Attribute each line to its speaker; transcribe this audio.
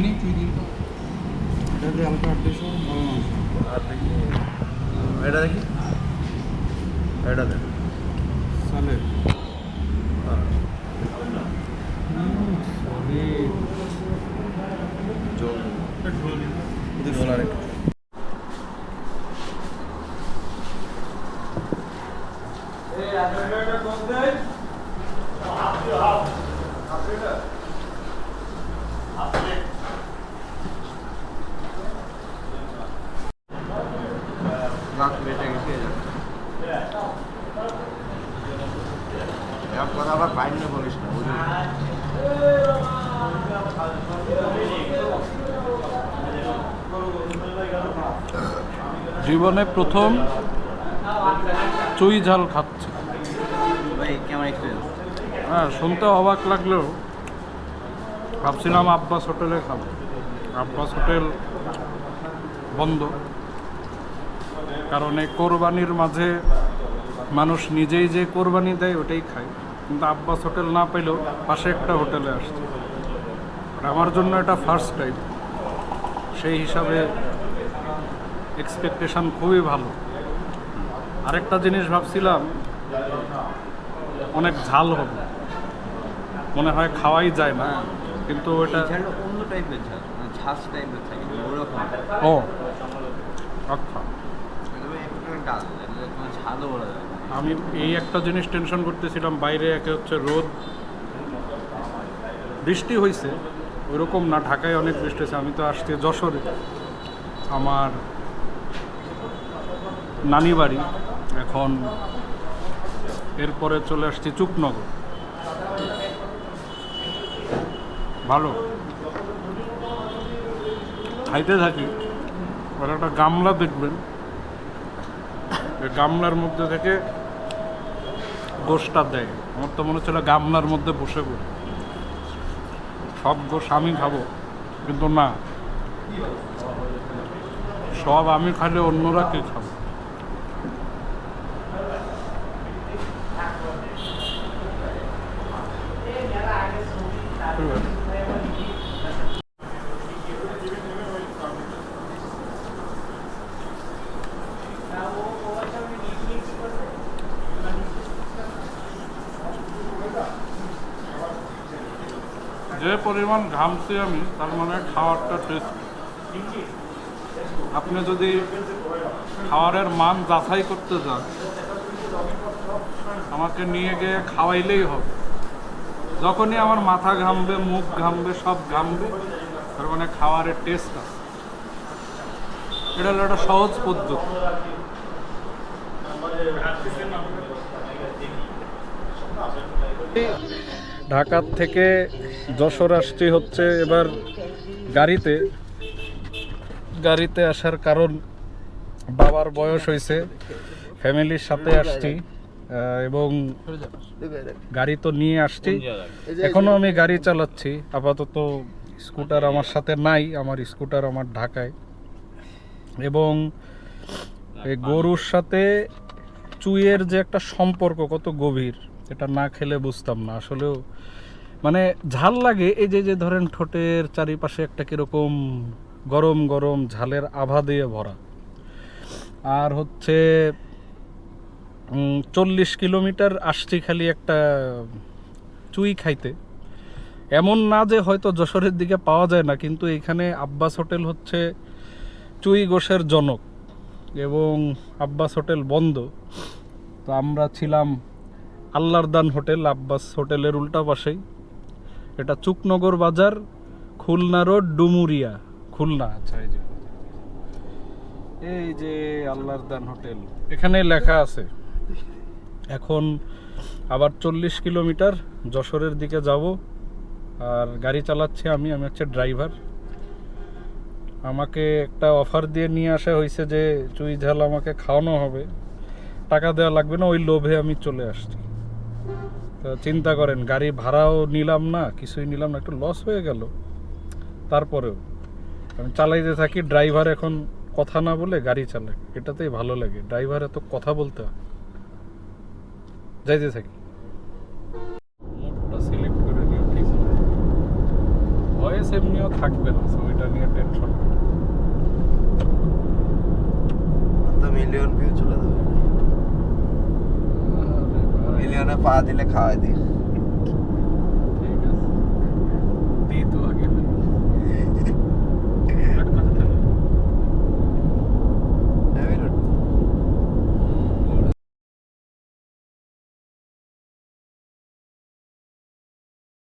Speaker 1: চুই নেই চুই দিন এটাতে হালকা আটশো ভালো মাংস
Speaker 2: আর দেখি এটা দেখি এটা দেখ
Speaker 1: সালে
Speaker 2: হ্যাঁ
Speaker 1: সরি
Speaker 2: জল জল আর একটু রাত কথা আবার বাইরে বলিস না
Speaker 3: জীবনে প্রথম চুই ঝাল খাচ্ছে। হ্যাঁ শুনতে অবাক লাগলেও ভাবছিলাম আব্বাস হোটেলে খাব। আব্বাস হোটেল বন্ধ। কারণ এই কোরবানির মাঝে মানুষ নিজেই যে কোরবানি দেয় ওটাই খায়। কিন্তু আব্বাস হোটেল না পেলেও পাশে একটা হোটেলে আসছে। আমার জন্য এটা ফার্স্ট টাইম সেই হিসাবে এক্সপেকটেশন খুবই ভালো। আরেকটা জিনিস ভাবছিলাম অনেক ঝাল হবে। মনে হয় খাওয়াই যায় না কিন্তু ওটা
Speaker 2: অন্য টাইপের ঝাল মানে ঝাঁস টাইপের থাকে
Speaker 3: ও আচ্ছা।
Speaker 2: ডাল ঝালও বলা যায়।
Speaker 3: আমি এই একটা জিনিস টেনশন করতেছিলাম, বাইরে একে হচ্ছে রোদ, বৃষ্টি হয়েছে ওইরকম না, ঢাকায় অনেক বৃষ্টি হয়েছে আমি তো আসছি যশোরে। আমার নানি বাড়ি, এখন এরপরে চলে আসছি চুকনগর। ভালো। খাইতে থাকি আর একটা গামলা দেখবেন। গামলার মধ্যে থেকে গোশটা দেয়। আমার তো মনে হচ্ছিল গামলার মধ্যে বসে পড়ি। সব দোষ আমি খাব, কিন্তু না। সব আমি খালে অন্যরা কে খাবে? যে পরিমাণ ঘামছি আমি, তার মানে খাওয়ারটা টেস্ট আপনি যদি খাওয়ারের মান যাচাই করতে যান, আমাকে নিয়ে গিয়ে খাওয়াইলেই হবে। যখনই আমার মাথা ঘামবে, মুখ ঘামবে, সব ঘামবে, তার মানে খাওয়ারের টেস্ট আছে। এটা হলো একটা সহজ পদ্ধতি। ঢাকার থেকে যশোর আসছি হচ্ছে এবার গাড়িতে। গাড়িতে আসার কারণ বাবার বয়স হয়েছে, ফ্যামিলির সাথে আসছি এবং গাড়ি তো নিয়ে আসছি। এখনও আমি গাড়ি চালাচ্ছি, আপাতত স্কুটার আমার সাথে নাই, আমার স্কুটার আমার ঢাকায়। এবং গরুর সাথে চুইয়ের যে একটা সম্পর্ক কত গভীর। এটা না খেলে বুঝতাম না। আসলেও মানে ঝাল লাগে, এই যে যে ধরেন ঠোঁটের চারিপাশে একটা কীরকম গরম গরম ঝালের আভা দিয়ে ভরা। আর হচ্ছে চল্লিশ কিলোমিটার আসছি খালি একটা চুই খাইতে। এমন না যে হয়তো যশোরের দিকে পাওয়া যায় না, কিন্তু এখানে আব্বাস হোটেল হচ্ছে চুই গোশের জনক এবং আব্বাস হোটেল বন্ধ। তো আমরা ছিলাম আল্লাহর দান হোটেল আব্বাস হোটেলের উল্টা পাশেই। এটা চুকনগর বাজার খুলনা রোড ডুমুরিয়া খুলনা। আচ্ছা এই যে। এই যে আল্লাহর দান হোটেল এখানে লেখা আছে এখন আবার চল্লিশ কিলোমিটার যশোরের দিকে যাব আর গাড়ি চালাচ্ছি আমি আমি হচ্ছে ড্রাইভার। আমাকে একটা অফার দিয়ে নিয়ে আসা হয়েছে যে চুই ঝাল আমাকে খাওয়ানো হবে। টাকা দেওয়া লাগবে না ওই লোভে আমি চলে আসছি। চিন্তা করেন, গাড়ি ভাড়াও নিলাম না, কিছুই নিলাম না, একটু লস হয়ে গেল। তারপরেও আমি চালাইতে থাকি ড্রাইভার এখন কথা না বলে গাড়ি চালায়, এটাতেই ভালো লাগে। ড্রাইভার এত কথা বলতে হয়। যাইতে থাকি। ভয়েস এমনিও থাকবে না সো নিয়ে টেনশন
Speaker 2: মিলিয়নে মানে পা দিলে খাওয়াই দিই।